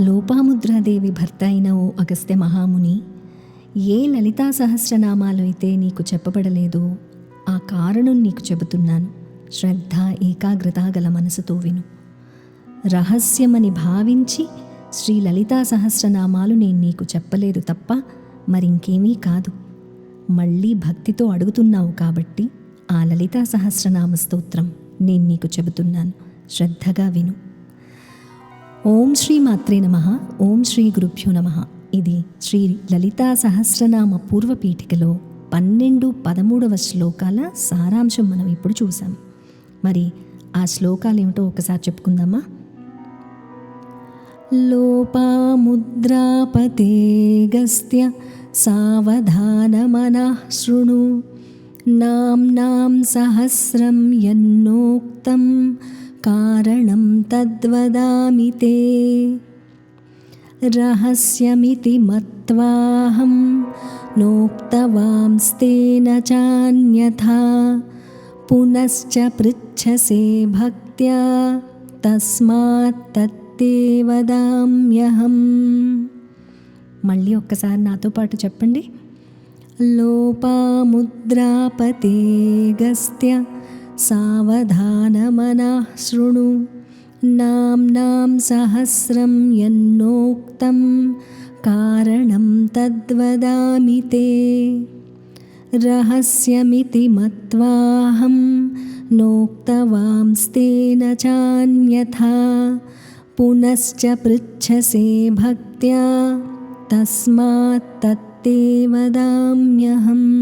లోపాముద్రాదేవి భర్త అయిన ఓ అగస్త్య మహాముని ఏ లలితా సహస్రనామాలు అయితే నీకు చెప్పబడలేదో ఆ కారణం నీకు చెబుతున్నాను. శ్రద్ధ ఏకాగ్రత గల మనసుతో విను. రహస్యమని భావించి శ్రీ లలితా సహస్రనామాలు నేను నీకు చెప్పలేదు తప్ప మరింకేమీ కాదు. మళ్ళీ భక్తితో అడుగుతున్నావు కాబట్టి ఆ లలితా సహస్రనామ స్తోత్రం నేను నీకు చెబుతున్నాను. శ్రద్ధగా విను. ఓం శ్రీ మాత్రే నమ. ఓం శ్రీ గురుభ్యో నమ. ఇది శ్రీ లలితా సహస్రనామ పూర్వపీఠికలో పన్నెండు పదమూడవ శ్లోకాల సారాంశం మనం ఇప్పుడు చూసాం మరి ఆ శ్లోకాలు ఏమిటో ఒకసారి చెప్పుకుందామా? లోపాముద్రాపతే గస్త్య సావధానమనః శృణు. నామ్నాం సహస్రం యన్నోక్తం కారణం తద్వదామి తే. రహస్యమితి మత్వాహం నోక్తవాంస్తేన చాన్యథా. పునశ్చ పృచ్ఛసే భక్త్యా. తస్మాత్ తత్తే వదామ్యహం. మళ్ళీ ఒక్కసారి నాతో పాటు చెప్పండి. లోపాముద్రాపతే గస్త్య. सावधानमनः शृणु। नाम्नां सहस्रं यन्नोक्तं कारणं तद्वदामि ते। रहस्यमिति मत्वाहं नोक्तवांस्तेन चान्यथा पुनश्च पृच्छसे भक्त्या तस्मात्तत्ते वदाम्यहम्।